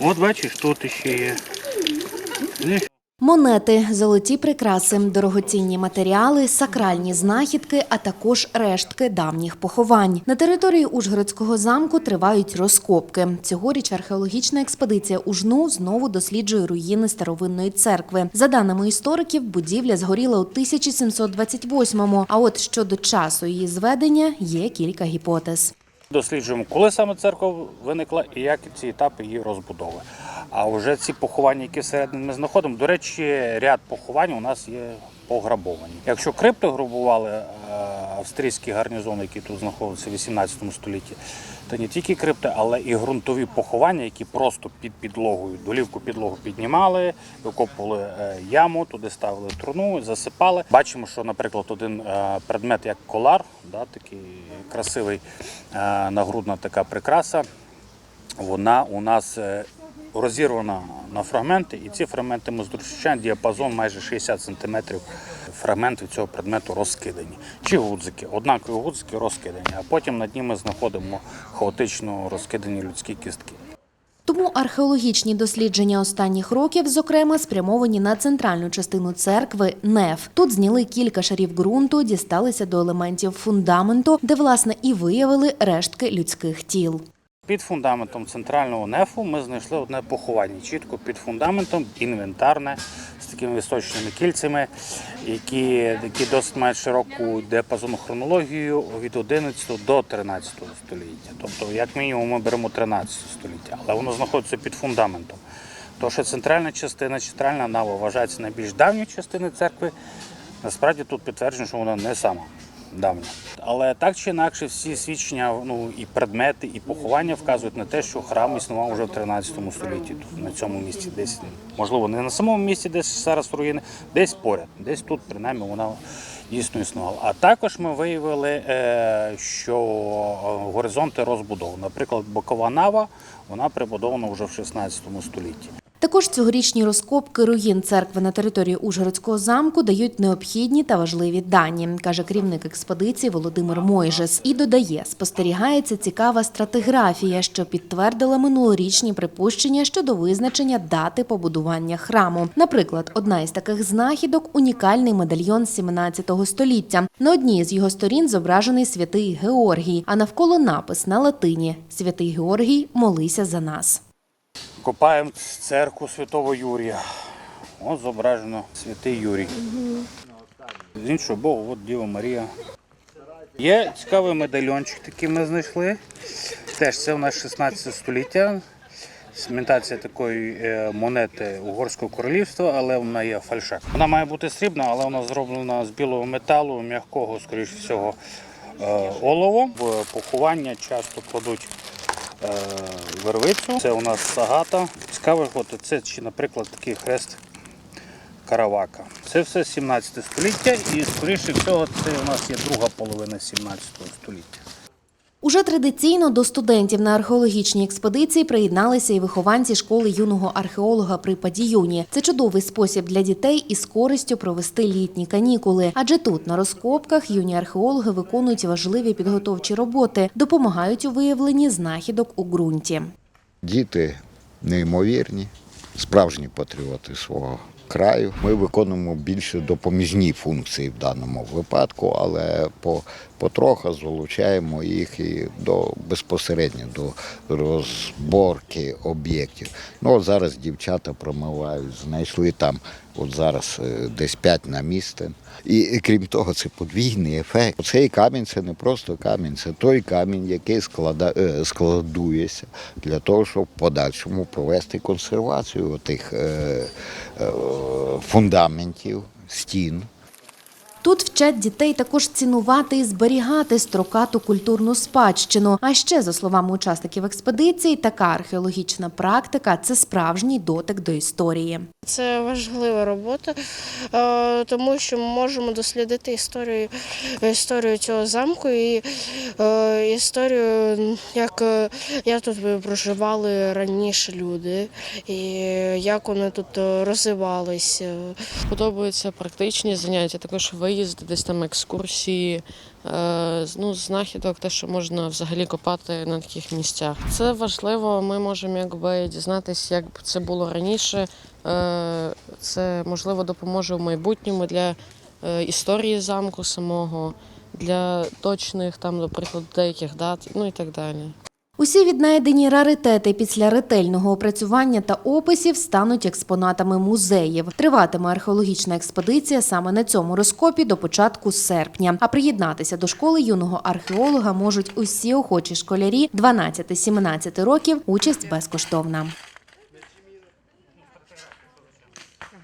От бачиш, тут ще є. Монети, золоті прикраси, дорогоцінні матеріали, сакральні знахідки, а також рештки давніх поховань. На території Ужгородського замку тривають розкопки. Цьогоріч археологічна експедиція Ужну знову досліджує руїни старовинної церкви. За даними істориків, будівля згоріла у 1728-му, А от щодо часу її зведення є кілька гіпотез. Досліджуємо, коли саме церква виникла і як ці етапи її розбудови. А вже ці поховання, які всередині ми знаходимо, до речі, ряд поховань у нас є пограбовані. Якщо крипти грабували австрійські гарнізони, які тут знаходилися в 18 столітті, то не тільки крипти, але і ґрунтові поховання, які просто під підлогою, долівку підлогу піднімали, викопували е, яму, туди ставили труну, засипали. Бачимо, що, наприклад, один е, предмет, як колар, да, такий красивий е, нагрудна така прикраса, вона у нас розірвана на фрагменти, і ці фрагменти ми зустрічаємо діапазон майже 60 см. Фрагменти цього предмету розкидані. Чи гудзики, однакові гудзики розкидані, а потім над ними знаходимо хаотично розкидані людські кістки. Тому археологічні дослідження останніх років, зокрема, спрямовані на центральну частину церкви Неф. Тут зняли кілька шарів ґрунту, дісталися до елементів фундаменту, де власне і виявили рештки людських тіл. Під фундаментом центрального нефу ми знайшли одне поховання. Чітко під фундаментом інвентарне з такими височними кільцями, які, які досить мають широку діапазонну хронологію від 11 до 13 століття. Тобто, як мінімум, ми беремо 13 століття, але воно знаходиться під фундаментом. То, що центральна частина, центральна нава вважається найбільш давньою частиною церкви, насправді тут підтверджено, що вона не сама давня. Але так чи інакше, всі свідчення, ну і предмети, і поховання вказують на те, що храм існував вже в 13 столітті. Тут на цьому місці, десь можливо, не на самому місці, десь зараз руїни, десь поряд, десь тут, принаймні, вона дійсно існувала. А також ми виявили, е, що е, горизонти розбудови. Наприклад, бокова нава, вона прибудована вже в 16 столітті. Також цьогорічні розкопки руїн церкви на території Ужгородського замку дають необхідні та важливі дані, каже керівник експедиції Володимир Мойжес. І додає, спостерігається цікава стратиграфія, що підтвердила минулорічні припущення щодо визначення дати побудування храму. Наприклад, одна із таких знахідок унікальний медальйон 17 століття. На одній з його сторін зображений святий Георгій, а навколо напис на латині Святий Георгій, молися за нас. Копаємо церкву Святого Юрія. Ось зображено святий Юрій. З іншого боку, от Діва Марія. Є цікавий медальйончик, такий ми знайшли. Теж це у нас 16 століття. Імітація такої е, монети Угорського королівства, але вона є фальшак. Вона має бути срібна, але вона зроблена з білого металу, м'якого, скоріш всього, е, олово. В поховання часто кладуть вервицю. Це у нас сагата. Цікаво, це чи, наприклад, такий хрест Каравака. Це все 17 століття і, скоріше всього, це у нас є друга половина 17 століття. Уже традиційно до студентів на археологічній експедиції приєдналися і вихованці школи юного археолога при Падіюні. Це чудовий спосіб для дітей із користю провести літні канікули. Адже тут на розкопках юні археологи виконують важливі підготовчі роботи, допомагають у виявленні знахідок у ґрунті. Діти неймовірні, справжні патріоти свого краю. Ми виконуємо більше допоміжні функції в даному випадку, але по, потроху залучаємо їх і до безпосередньо до розборки об'єктів. Ну от зараз дівчата промивають, знайшли там. От зараз е, десь п'ять на місце. І, крім того, це подвійний ефект. Цей камінь це не просто камінь, це той камінь, який склада, е, складується для того, щоб в подальшому провести консервацію тих е, фундаментів, стін. Тут вчать дітей також цінувати і зберігати строкату культурну спадщину. А ще, за словами учасників експедиції, така археологічна практика це справжній дотик до історії. Це важлива робота, е, тому що ми можемо дослідити історію, історію цього замку і е, історію, як, як тут проживали раніше люди, і як вони тут розвивалися. Подобаються практичні заняття, також воєнні виїзди, десь там екскурсії. Е, ну, знахідок, те, що можна взагалі копати на таких місцях. Це важливо. Ми можемо якби дізнатися, як це було раніше. Е, Це можливо допоможе в майбутньому для е, історії замку самого, для точних там, наприклад, деяких дат, ну і так далі. Усі віднайдені раритети після ретельного опрацювання та описів стануть експонатами музеїв. Триватиме археологічна експедиція саме на цьому розкопі до початку серпня. А приєднатися до школи юного археолога можуть усі охочі школярі 12-17 років. Участь безкоштовна.